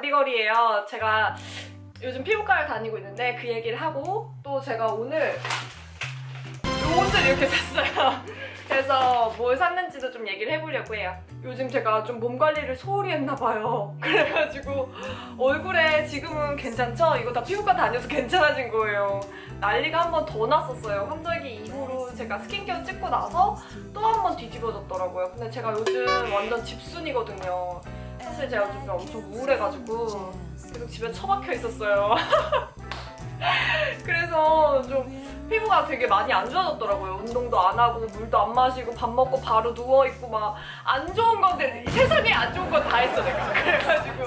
단비거리예요. 제가 요즘 피부과를 다니고 있는데 그 얘기를 하고 또 제가 오늘 이 옷을 이렇게 샀어요. 그래서 뭘 샀는지도 좀 얘기를 해보려고 해요. 요즘 제가 좀 몸 관리를 소홀히 했나 봐요. 그래가지고 얼굴에 지금은 괜찮죠? 이거 다 피부과 다녀서 괜찮아진 거예요. 난리가 한 번 더 났었어요. 환절기 이후로 제가 스킨케어 찍고 나서 또 한 번 뒤집어졌더라고요. 근데 제가 요즘 완전 집순이거든요. 사실 제가 요즘 엄청 우울해가지고 계속 집에 처박혀 있었어요. 그래서 좀 피부가 되게 많이 안 좋아졌더라고요. 운동도 안 하고 물도 안 마시고 밥 먹고 바로 누워 있고 막 안 좋은 건데 세상에 안 좋은 건 다 했어 내가. 그래가지고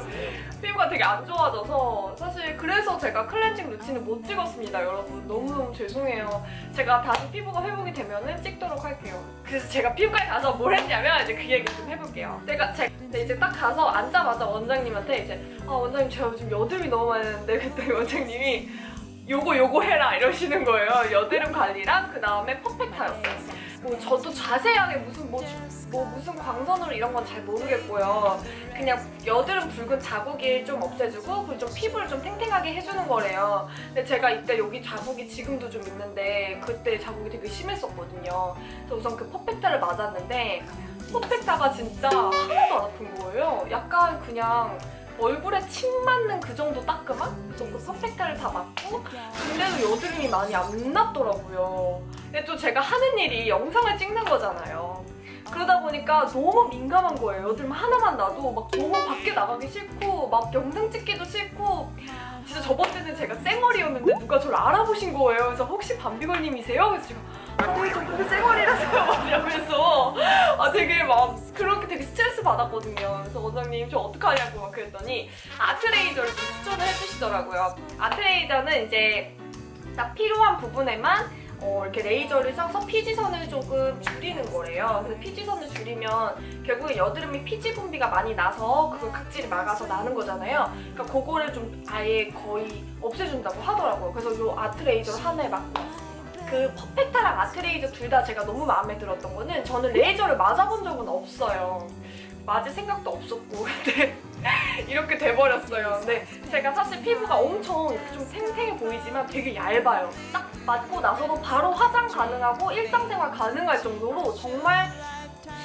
피부가 되게 안 좋아져서 사실 그래서 제가 클렌징 루틴을 못 찍었습니다, 여러분. 너무너무 죄송해요. 제가 다시 피부가 회복이 되면은 찍도록 할게요. 그래서 제가 피부과에 가서 뭘 했냐면 이제 그 얘기 좀 해볼게요. 내가 제, 이제 딱 가서 앉자마자 원장님한테 이제 아 원장님 제가 요즘 여드름이 너무 나는데 그때 원장님이 요거 요거 해라 이러시는 거예요. 여드름 관리랑 그 다음에 퍼펙타였어요. 뭐 저도 자세하게 무슨 뭐, 주- 뭐 무슨 광선으로 이런 건 잘 모르겠고요. 그냥 여드름 붉은 자국이 좀 없애주고 그리고 좀 피부를 좀 탱탱하게 해주는 거래요. 근데 제가 이때 여기 자국이 지금도 좀 있는데 그때 자국이 되게 심했었거든요. 그래서 우선 그 퍼펙타를 맞았는데 퍼펙타가 진짜 하나도 안 아픈 거예요. 약간 그냥 얼굴에 침 맞는 그 정도? 그래서 그 퍼펙타를 다 맞고 근데도 여드름이 많이 안 났더라고요. 근데 또 제가 하는 일이 영상을 찍는 거잖아요. 그러다 보니까 너무 민감한 거예요. 여드름 하나만 나도 막 너무 밖에 나가기 싫고 막 영상 찍기도 싫고 진짜 저번 때는 제가 쌩얼이었는데 누가 저를 알아보신 거예요. 그래서 혹시 밤비걸님이세요? 그래서 제가 아니 저 그게 쌩얼이라서요 막 이러면서 아 되게 막 그렇게 되게 스트레스 받았거든요. 그래서 원장님 저 어떡하냐고 막 그랬더니 아트레이저를 좀 추천을 해주시더라고요. 아트레이저는 이제 딱 필요한 부분에만 어, 이렇게 레이저를 써서 피지선을 조금 줄이는 거래요. 그래서 피지선을 줄이면 결국에 여드름이 피지 분비가 많이 나서 그걸 각질이 막아서 나는 거잖아요. 그러니까 그거를 좀 아예 거의 없애준다고 하더라고요. 그래서 요 아트 레이저를 하나에 맞고 왔습니다. 그 퍼펙타랑 아트레이저 둘 다 제가 너무 마음에 들었던 거는 저는 레이저를 맞아본 적은 없어요. 맞을 생각도 없었고 이렇게 돼버렸어요. 근데 제가 사실 피부가 엄청 좀 탱탱해 보이지만 되게 얇아요. 딱 맞고 나서도 바로 화장 가능하고 일상생활 가능할 정도로 정말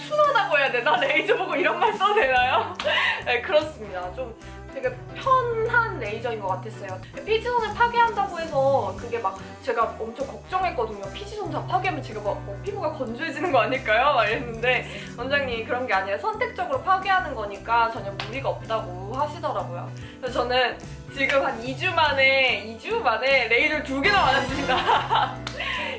순하다고 해야 되나? 레이저 보고 이런 말 써도 되나요? 네, 그렇습니다. 좀 되게 편한 레이저인 것 같았어요. 피지선을 파괴한다고 해서 그게 막 제가 엄청 걱정했거든요. 피지선 다 파괴하면 제가 막 어, 피부가 건조해지는 거 아닐까요? 막 이랬는데 원장님이 그런 게 아니라 선택적으로 파괴하는 거니까 전혀 무리가 없다고 하시더라고요. 그래서 저는 지금 한 2주 만에 2주 만에 레이저를 두 개나 맞았습니다.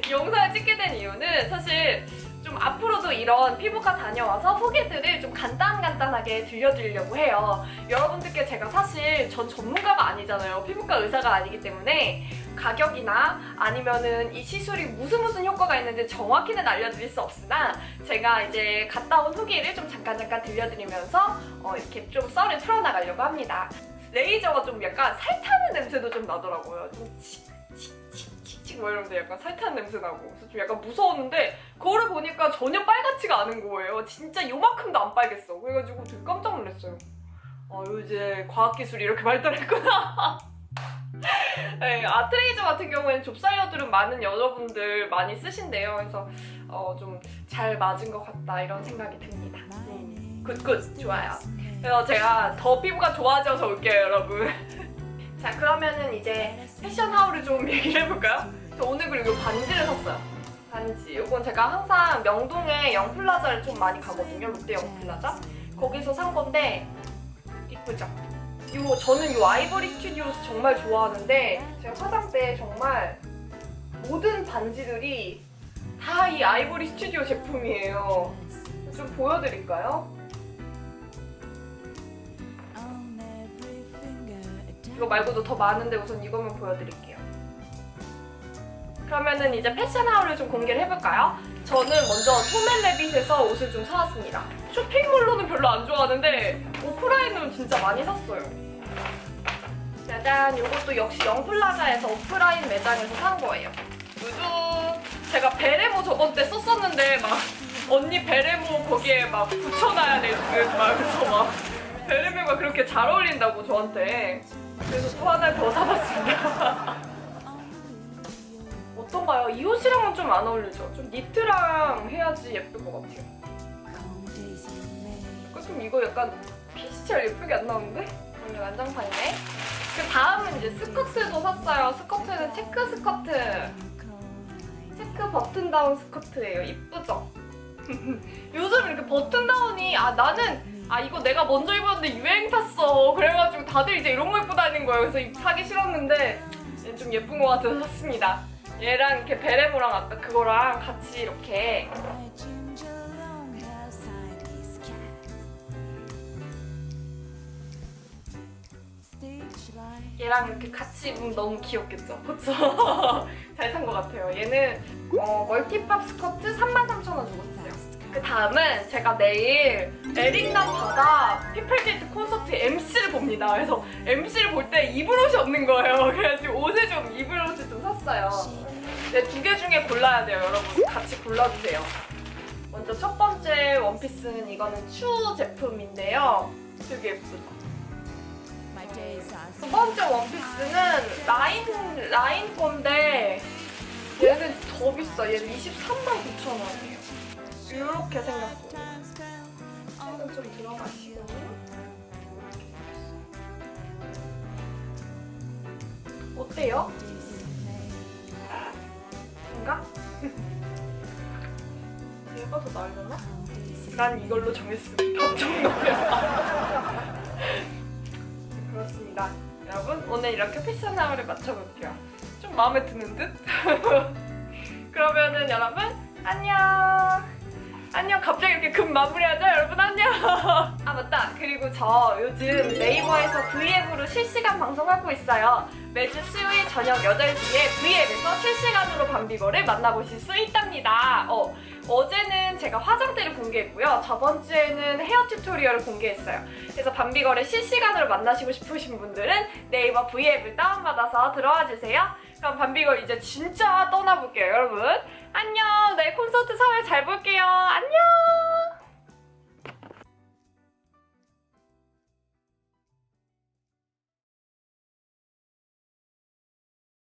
이 영상을 찍게 된 이유는 사실 좀 앞으로도 이런 피부과 다녀와서 후기들을 좀 간단간단하게 들려드리려고 해요. 여러분들께 제가 사실 전 전문가가 아니잖아요. 피부과 의사가 아니기 때문에 가격이나 아니면은 이 시술이 무슨 무슨 효과가 있는지 정확히는 알려드릴 수 없으나 제가 이제 갔다 온 후기를 좀 잠깐 잠깐 들려드리면서 어, 이렇게 좀 썰을 풀어나가려고 합니다. 레이저가 좀 약간 살 타는 냄새도 좀 나더라고요. 좀 칙칙칙칙 뭐 이러면서 약간 살타는 냄새 나고 그래서 좀 약간 무서웠는데 거울을 보니까 전혀 빨갛지가 않은 거예요. 진짜 요만큼도 안 빨겠어. 그래가지고 되게 깜짝 놀랐어요. 어, 이제 과학기술이 이렇게 발달했구나. 네, 아트레이저 같은 경우에는 좁쌀 여드름 많은 여러분들 많이 쓰신대요. 그래서 어, 좀 잘 맞은 것 같다 이런 생각이 듭니다. 음, 굿굿 좋아요. 그래서 제가 더 피부가 좋아져서 올게요, 여러분. 자, 그러면은 이제 패션 하울을 좀 얘기를 해볼까요? 저 오늘 그리고 반지를 샀어요. 반지. 이건 제가 항상 명동에 영플라자를 좀 많이 가거든요. 롯데 영플라자. 거기서 산 건데 이쁘죠? 요 저는 요 아이보리 스튜디오스 정말 좋아하는데 제가 화장대 정말 모든 반지들이 다 이 아이보리 스튜디오 제품이에요. 좀 보여드릴까요? 이거 말고도 더 많은데 우선 이것만 보여드릴게요. 그러면은 이제 패션 하울을 좀 공개를 해볼까요? 저는 먼저 소맨레빗에서 옷을 좀 사왔습니다. 쇼핑몰로는 별로 안 좋아하는데 오프라인으로 진짜 많이 샀어요. 짜잔, 이것도 역시 영플라자에서 오프라인 매장에서 산 거예요. 우주 제가 베레모 저번 때 썼었는데 막 언니 베레모 거기에 막 붙여놔야 돼 지금 막 그래서 막 베레모가 그렇게 잘 어울린다고 저한테 그래서 또 하나 더 사봤습니다 어떤가요? 이 옷이랑은 좀 안 어울리죠? 좀 니트랑 해야지 예쁠 것 같아요 그좀 이거 약간 핏이 잘 예쁘게 안 나오는데? 오늘 완장판이네 그 다음은 이제 스커트도 샀어요 스커트는 체크 스커트 체크 버튼 다운 스커트예요. 이쁘죠? 요즘 이렇게 버튼 다운이 아 나는 아 이거 내가 먼저 입었는데 유행 탔어. 그래가지고 다들 이제 이런 거 입고 다니는 거예요. 그래서 입- 사기 싫었는데 얘좀 예쁜 거 같아서 샀습니다. 얘랑 이렇게 베레모랑 아까 그거랑 같이 이렇게 얘랑 이렇게 같이 입으면 너무 귀엽겠죠? 그쵸? 잘 산 것 같아요. 얘는 어, 멀티팝 스커트 33,000원 주고 다음은 제가 내일 에릭남바가 피플게이트 콘서트 MC를 봅니다. 그래서 MC를 볼 때 입을 옷이 없는 거예요. 그래가지고 옷을 좀 입을 옷을 좀 샀어요. 네, 두 개 중에 골라야 돼요, 여러분. 같이 골라주세요. 먼저 첫 번째 원피스는 이거는 추 제품인데요. 되게 예쁘죠? 두 번째 원피스는 라인 라인 건데 얘는 더 비싸. 얘는 23만 9천 원이에요. 이렇게. 얘는 좀 들어가시고. 어때요? 난 이걸로 정했습니다. 정도야. 그렇습니다. 여러분 오늘 이렇게 패션하우를 맞춰볼게요. 좀 마음에 드는 듯? 그러면은 여러분 안녕. 안녕. 갑자기 이렇게 급 마무리하죠, 여러분 안녕. 아 맞다. 그리고 저 요즘 네이버에서 V앱으로 실시간 방송하고 있어요. 매주 수요일 저녁 8시에 V앱에서 실시간으로 밤비거를 만나보실 수 있답니다. 어, 어제는 제가 화장대를 공개했고요. 저번 주에는 헤어 튜토리얼을 공개했어요. 그래서 밤비거를 실시간으로 만나시고 싶으신 분들은 네이버 V앱을 다운받아서 들어와 주세요. 그럼 밤비거 이제 진짜 떠나볼게요, 여러분. 안녕. 네, 콘서트 3회 잘 볼게요. 안녕.